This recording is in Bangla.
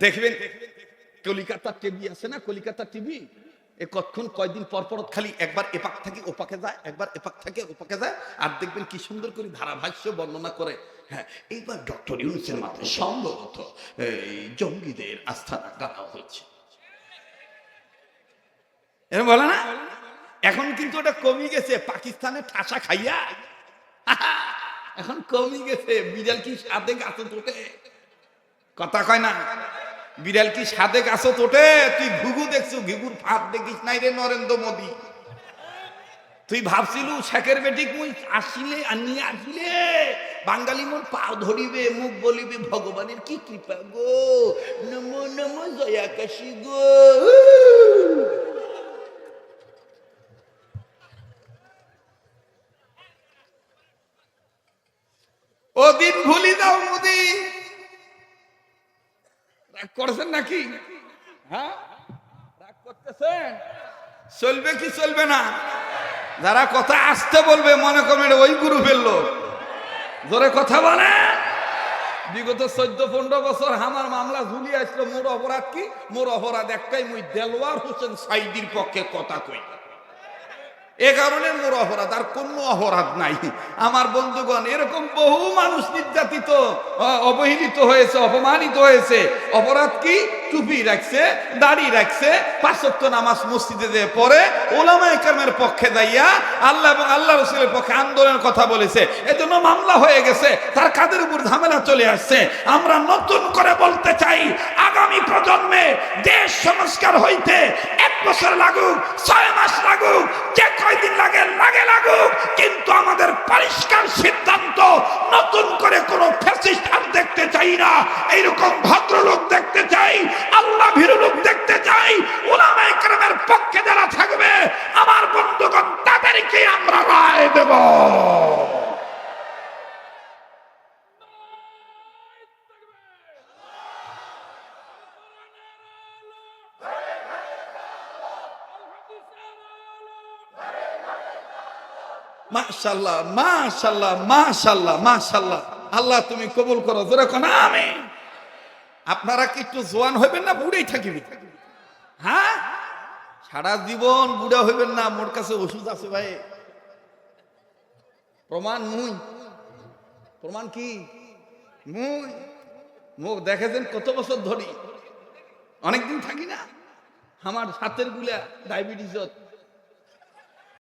দেখবেন, কলিকাতা টিভি আছে না? কলিকাতা টিভি? এ কতক্ষণ, কয়দিন পর পর খালি একবার এপাক থেকে ওপাকে যায়, একবার এপাক থেকে ওপাকে যায়, আর দেখবেন কি সুন্দর করে ধারাভাষ্য বর্ণনা করে। হ্যাঁ এইবার ডক্টর ইউনুসের মাথায় সম্ভবত জঙ্গিদের এরকম বলে না? এখন কিন্তু ওটা কমে গেছে, পাকিস্তানে ঠাসা খাইয়া। এখন কমে গেছে, বিড়াল কি সাদে গাছে তোটে কথা কয় না, বিড়াল কি সাদে গাছে তোটে? তুই ঘুঘু দেখছ, ঘুঘুর ফাঁদ দেখিস নাই রে নরেন্দ্র মোদী। তুই ভাবছিলু শেখের বেটিক মুই আসিলে আর নিয়ে আসিলে? বাঙালি মন পা ধরিবে, মুখ বলিবে, ভগবানের কি কৃপা গো? নমো নমো জয়াকাশী গো। ও দিন ভুলি দাও মোদি। রাগ করছেন নাকি? হ্যাঁ? রাগ করতেছেন? চলবে কি চলবে না? যারা কথা আসতে বলবে, মনে করবেন ওই গ্রুপের লোক। জোরে কথা বলে। বিগত চোদ্দ, পনেরো বছর আমার মামলা ঝুলিয়ে আসলো। মোর অপরাধ কি? মোর অপরাধ একটাই, মুই দেলোয়ার হোসেন সাইদির পক্ষে কথা কই। এ কারণে মোর অপরাধ, আর কোনো অপরাধ নাই। আমার বন্ধুগণ, এরকম বহু মানুষ নির্যাতিত অবহেলিত হয়েছে, অপমানিত হয়েছে। অপরাধ কি? টুপি রাখছে, দাড়ি রাখছে পাঁচত্ব নামাজ মসজিদে দিয়ে পড়ে, ওলামা একরামের পক্ষে দাইয়া আল্লাহ এবং আল্লাহ রসুলের পক্ষে আন্দোলনের কথা বলেছে। এজন্য মামলা হয়ে গেছে, তার কাদের উপর ঝামেলা চলে আসছে? আমরা নতুন করে বলতে চাই, আগামী প্রজন্মে দেশ সংস্কার হইতে এক বছর লাগুক, ছয় মাস লাগুক, যে কয়দিন লাগে লাগে লাগুক, কিন্তু আমাদের পরিষ্কার সিদ্ধান্ত, নতুন করে কোনো ফ্যাসিস্ট আর দেখতে চাই না। এইরকম ভদ্রলোক দেখতে চাই, আল্লাহ ভীরু লোক দেখতে চাই ওলামা একরামের পক্ষে যারা থাকবে আমার বন্ধুগণ তাদেরকে আমরা রায় দেব মাশাল্লাহ মাশাল্লাহ মাশাল্লাহ মাশাল্লাহ আল্লাহ, তুমি কবুল করো, জোরে কোন আমি আপনারা কি একটু জোয়ান হইবেন না, বুড়েই থাকিবেন? হ্যাঁ? সারা জীবন বুড়া হইবেন না, মোর কাছে ওষুধ আছে ভাই। প্রমাণ মুই। প্রমাণ কি? মুই। মুখ দেখেছেন কত বছর ধরি। অনেকদিন থাকি না। আমার হাতেরগুলা ডায়াবেটিস